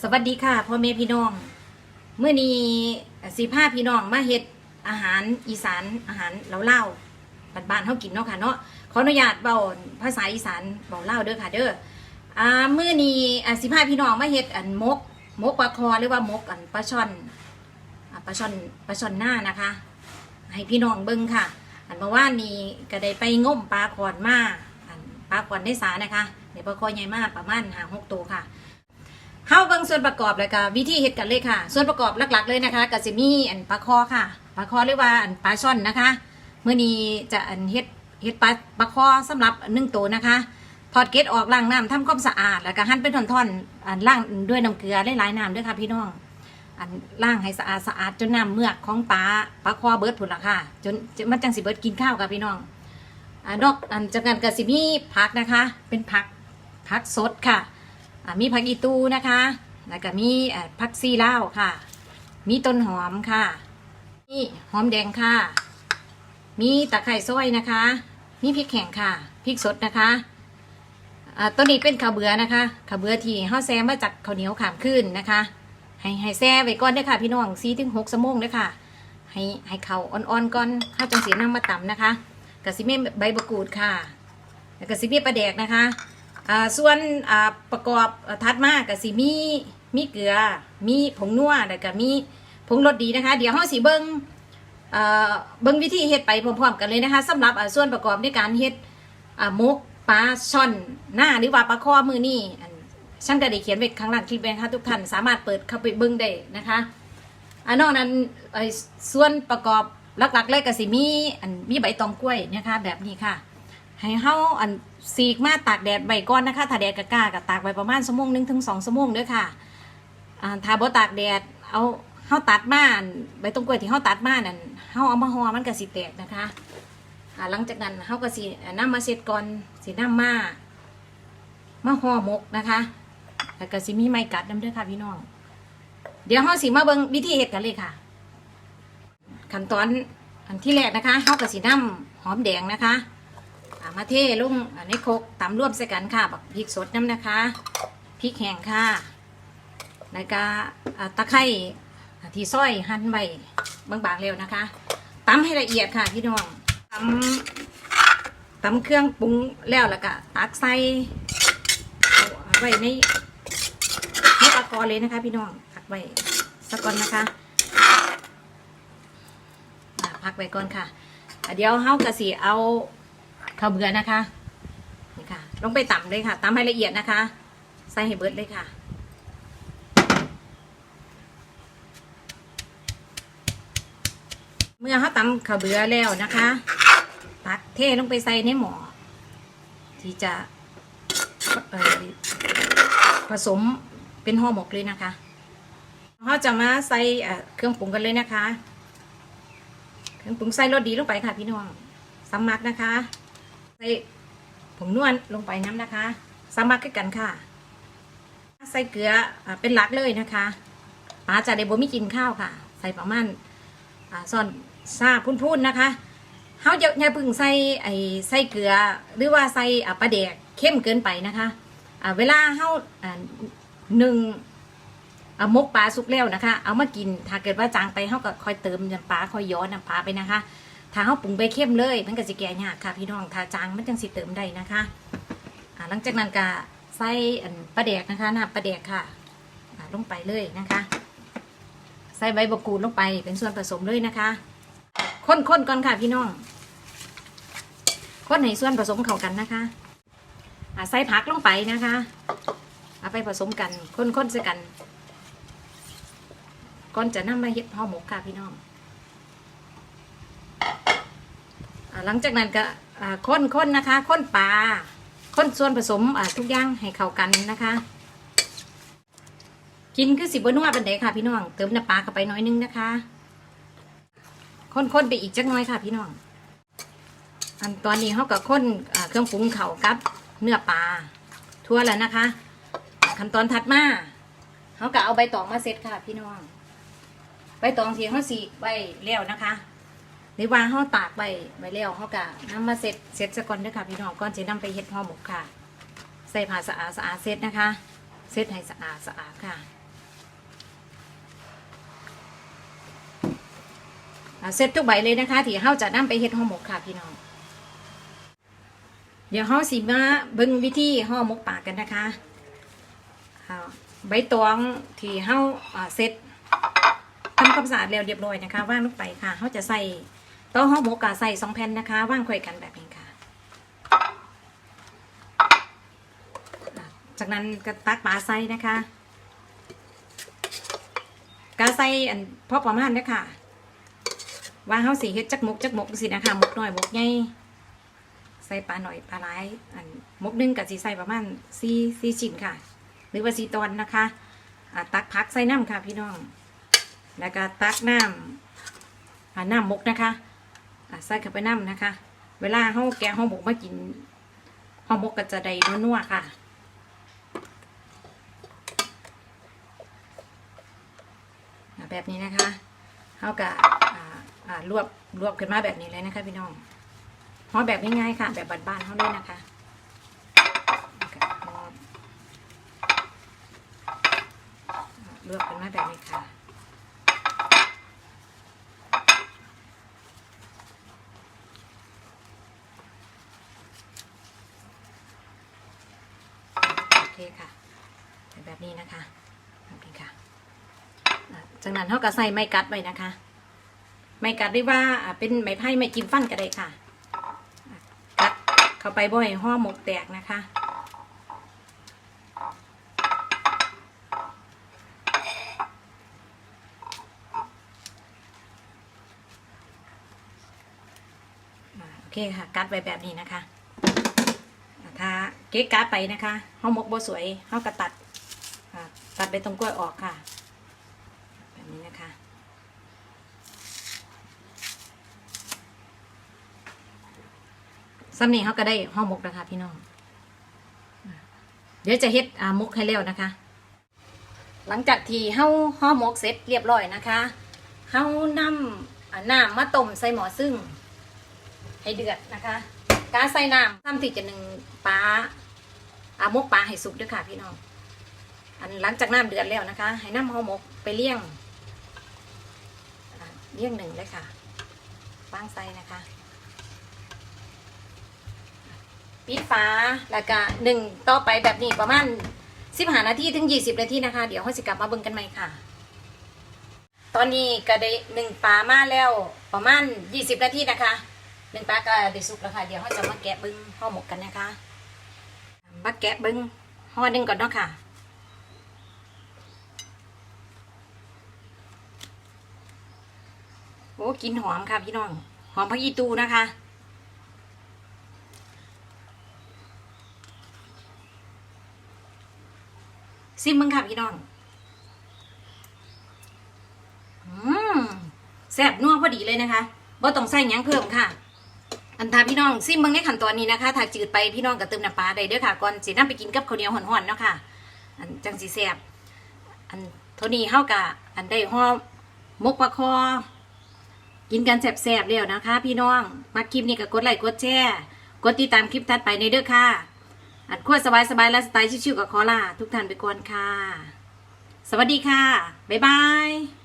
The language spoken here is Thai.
สวัสดีค่ะพ่อแม่พี่น้องเมื่อนี้สีผ้าพี่น้องมาเฮ็ดอาหารอีสานอาหารเล่าๆบ้านเฮากินเนาะค่ะเนาะขออนุญาตเบาภาษาอีสานเบาเล่าเด้อค่ะเด้ออ่าเมื่อนี้สีผ้าพี่น้องมาเฮ็ดอันมกมกปลาคอหรือว่ามกอันปลาช่อนปลาช่อนปลาช่อนหน้านะคะ ให้พี่น้องเบิ่งค่ะ อันเมื่อวานนี้ก็ได้ไปง้มปลาขอนมาอันปลาขอนในสานะคะในปลาคอใหญ่มากประมาณหางหกตัวค่ะ เฮาบิ่งส่วนประกอบแล้วก็วิธีเฮ็ดกันเลยค่ะ ส่วนประกอบหลักๆ เลยนะคะก็สิมีอันปลาคอค่ะปลาคอหรือว่าอันปลาช่อนนะคะเมื้อนี้จะอันเฮ็ดเฮ็ดปลาปลาคอสำหรับนึ่งตัวนะคะถอดเกล็ดออกล้างน้ำทำความสะอาดแล้วก็หั่นเป็นท่อนๆอันล้างด้วยน้ำเกลือหลายๆน้ำด้วยค่ะพี่น้องอันล้างให้สะอาดสะอาดจนน้ำเมือกของปลาปลาคอเบิร์ดผุนละค่ะ จนมันจังสิเบิร์ดกินข้าวค่ะพี่น้องอ่านอกอันจากนั้นก็สิมีผักนะคะ เป็นผักผักสดค่ะ มีผักอีตูนะคะ แล้วก็มีผักซีลาวค่ะ มีต้นหอมค่ะ มีหอมแดงค่ะ มีตะไคร้ซอยนะคะ มีพริกแข็งค่ะพริกสดนะคะอ่าตัวนี้เป็นข้าวเบือนะคะข้าวเบือที่ห่อแซมมาจากข้าวเหนียวขามขึ้นนะคะ ให้ให้แซ่ไว้ก่อนด้อค่ะ พี่น้องสี่ถึงหกชั่วโมงเด้อค่ะ ให้ให้เขาอ่อนๆก่อนข้าวจังสีน้ำมาต่ำนะคะกะสิเม่ใบมะกูดค่ะแล้วก็สิมีปลาแดกนะคะ อ่าส่วนอ่าประกอบอ่าถัดมาก็สิมีมีเกลือ มีผงนัวแล้วก็มีผงรสดีนะคะ เดี๋ยวเฮาสิเบิ่งเอ่อเบิ่งวิธีเฮ็ดไปพร้อมๆกันเลยนะคะสำหรับส่วนประกอบในการเฮ็ดอ่าหมกปลาช่อนหน้าหรือว่าปลาคอมือนี่ฉันก็ได้เขียนไว้ข้างหลังคลิปไว้นะคะทุกท่านสามารถเปิดเข้าไปเบิ่งได้นะคะอันนอกนั้นส่วนประกอบหลักๆเลยก็สิมีมีใบตองกล้วยนะคะ แบบนี้ค่ะ ให้เฮาอันสีกมาตากแดดไว้ก่อนนะคะ ถ้าแดดกล้าๆก็ตากไว้ประมาณชั่วโมงหนึงถึงสองชั่วโมงเด้อค่ะอ่าถ้าบ่ตากแดดเอาเฮาตัดมานใบตงกล้วยที่เฮาตัดมานั่นเฮาเอามาห่อมันก็สิแตกนะคะอ่าหลังจากนั้นเฮาก็สินำมาเสร็จก่อนสินำมามาห่อหมกนะคะแล้วก็สิมีไม้กัดนำเด้อค่ะพี่น้อง เดี๋ยวเฮาสิมาเบิ่งวิธีเฮ็ดกันเลยค่ะ ขั้นตอนอันที่แรกนะคะเฮาก็สินำหอมแดงนะคะ มาเทลงอันนี้โคกตำรวมใส่กันค่ะบักพริกสดน้ำนะคะพริกแห้งค่ะแล้วก็อ่าตะไคร้อ่ที่ซอยหั่นไว้บางๆเร็วนะคะตำให้ละเอียดค่ะพี่น้องตำตำเครื่องปรุงแล้วแล้วก็ตักใส่ไว้ในในปลากรเลยนะคะ พี่น้องตักไว้สักก่อนนะคะพักไว้ก่อนค่ะ เดี๋ยวเฮากะสีเอา ข้าวเบื่อนะคะนี่ค่ะ ลงไปตำเลยค่ะตำให้ละเอียดนะคะ ใส่ให้เบิดเลยค่ะเมื่อเขาตำข้าวเบื่อแล้วนะคะ ตักเทลงไปใส่ในหม้อที่จะผสมเป็นห่อหมกเลยนะคะเขาจะมาใส่เอ่อเครื่องปรุงกันเลยนะคะ เครื่องปรุงใส่รสดีลงไปค่ะพี่น้องสำมักนะคะ ใส่ผงนวลลงไปน้ำนะคะ สามัครกันค่ะ ใส่เกลือเป็นหลักเลยนะคะปลาจะได้บ่มีกินข้าวค่ะ ใส่ประมาณซ่อนซาพุ่นๆนะคะเฮาอย่าอย่าพึ่งใส่ไอ้ใส่เกลือหรือว่าใส่ปลาแดกเข้มเกินไปนะคะเวลาเฮาอ่าหนึ่งมกปลาสุกแล้วนะคะ เอามากินถ้าเกิดว่าจางไปเฮาก็ค่อยเติมน้ำปลาค่อยย้อนน้ำปลาไปนะคะ ถ้าเขาปรุงไปเข้มเลย มันก็จะแก่ยากค่ะพี่น้องถ้าจางมันจังสิเติมได้นะคะหลังจากนั้นก็ใส่อันปลาแดกนะคะน้ำปลาแดกค่ะลงไปเลยนะคะ ใส่ใบมะกรูดลงไปเป็นส่วนผสมเลยนะคะค้นๆก่อนค่ะพี่น้องค้นให้ส่วนผสมเข้ากันนะคะใส่ผักลงไปนะคะเอาไปผสมกันค้นๆใส่กันก่อนจะนำมาเฮ็ดห่อหมกค่ะพี่น้อง อ่า หลังจากนั้นก็ค้นค้นนะคะค้นปลาค้นส่วนผสมทุกอย่างให้เข้ากันนะคะ กินคือสิบนัวเป็นเด็กค่ะพี่น้องเติมน้ำปลาเข้าไปน้อยนึงนะคะค้นค้นไปอีกจักน้อยค่ะพี่น้อง อันตอนนี้เขากับค้นเครื่องปรุงเข่ากับเนื้อปลาทั่วแล้วนะคะขั้นตอนถัดมาเขาก็เอาใบตองมาเซตค่ะพี่น้องใบตองเที่เขาสีกไว้แล้วนะคะ หรืว่าห่อตากไว้ไว้แล้วห่อกะนำมาเซ็ตเซ็ตสะก่อนด้วยค่ะพี่น้องก่อนจะนำไปเห็ดห่อหมกค่ะ ใส่ผ้าสะอาดสะอาดเซ็ตนะคะ เซ็ตให้สะอาดสะอาดค่ะเซ็ตทุกใบเลยนะคะที่เฮาจะนำไปเห็ดห่อหมกค่ะพี่น้องเดี๋ยวเฮาสิมาเบิ้งวิธีห่อหมกปากกันนะคะใบตองที่เฮาเซ็ตทำความสะอาดเร็วเรียบร้อยนะคะว่างลงไปค่ะเขาจะใส่ โต๊ะห่องหมกกะใส่สองแผ่นนะคะ ว่างค่อยกันแบบนี้ค่ะ จากนั้นก็ตักปลาใส่นะคะกาใส่อันพอประมาณเด้อค่ะว่าเฮาสิเฮ็ดจักหมกจักหมกสินะคะหมกน้อยหมกใหญ่ใส่ปลาหน่อยปลาหลายอันหมกนึ่งก็สิใส่ประมาณ4 4ชิ้นค่ะ หรือว่า4ตอนนะคะอ่าตักผักใส่น้ำค่ะพี่น้อง แล้วก็ตักน้ำอ่าน้ำหมกนะคะ ใส่เข้าไปน้ำนะคะ เวลาเฮาแกงเฮาหมกมากินเฮาหมกก็จะได้นัวๆค่ะแบบนี้นะคะเขากะอ่าอ่ารวบรวบขึ้นมาแบบนี้เลยนะคะพี่น้องห่อแบบง่ายๆค่ะ แบบบ้านๆเขาเลยนะคะรวบขึ้นมาแบบนี้ค่ะ คค่ะแบบนี้นะคะแบบนี้ค่ะอะจากนั้นเขาก็ใส่ไม้กัดไว้นะคะ ไม้กัดหรือว่าเป็นไม้ไผ่ไม้จิ้มฟันก็ได้ค่ะ กัดเข้าไปบ่อยห่อหมกแตกนะคะโอเคค่ะ กัดไว้แบบนี้นะคะ เก๊กกัดไปนะคะห่อหมกบ่สวยเขาก็ตัดตัดไปตรงกล้วยออกค่ะ แบบนี้นะคะ ซ้ำนี่เขาก็ได้ห่อมกแล้วค่ะพี่น้อง เดี๋ยวจะเฮ็ดมกให้แล้วนะคะ หลังจากที่เฮาห่อมกเสร็จเรียบร้อยนะคะ เฮานำน้ำมาต้มใส่หม้อซึ่งให้เดือดนะคะ กาใส่น้ำซ้ำที่จะหนึ่งปลาอามกปลาให้สุกด้วยค่ะพี่น้อง อันหลังจากน้ำเดือดแล้วนะคะ ให้น้ำห่อหมกไปเลี้ยงเลี้ยงหนึ่งเลยค่ะวางใส่นะคะ ปิดฝาแล้วก็หนึ่งต่อไปแบบนี้ประมาณสิบห้านาทีถึงยี่สิบนาทีนะคะ เดี๋ยวเขาสิกลับมาเบิ่งกันใหม่ค่ะ ตอนนี้ก็ได้หนึ่งปลามาแล้วประมาณยี่สิบนาทีนะคะ หนึ่งปลาก็ได้สุกแล้วค่ะ เดี๋ยวเขาจะมาแกะบิ้งห่อหมกกันนะคะมาแกะบิ้งห่อหนึ่งก่อนเนาะค่ะโอ้กินหอมค่ะพี่น้อง หอมผักอีตูนะคะซิมมึงค่ะพี่น้อง อืมแซ่บนัวพอดีเลยนะคะบ่ต้องใส่ยังเพิ่มค่ะ อันทาพี่น้องซิมเบิ่งในขั้นตอนนี้นะคะถ้าจืดไปพี่น้องก็เติมน้ำปลาได้เด้อค่ะก่อนสินำไปกินกับข้าวเหนียวห่อนๆเนาะค่ะ อันจังสิแซ่บอันเท่านี้เฮากะอันได้ห่อมกปลาคอ กินกันแซ่บๆแล้วนะคะ พี่น้องมาคลิปนี้ก็กดไลค์กดแชร์กดติดตามคลิปถัดไปในเด้อค่ะ อัดขั้วสบายๆและสไตล์ชิวๆกับคอล่าทุกท่านไปก่อนค่ะ สวัสดีค่ะ บ๊ายบาย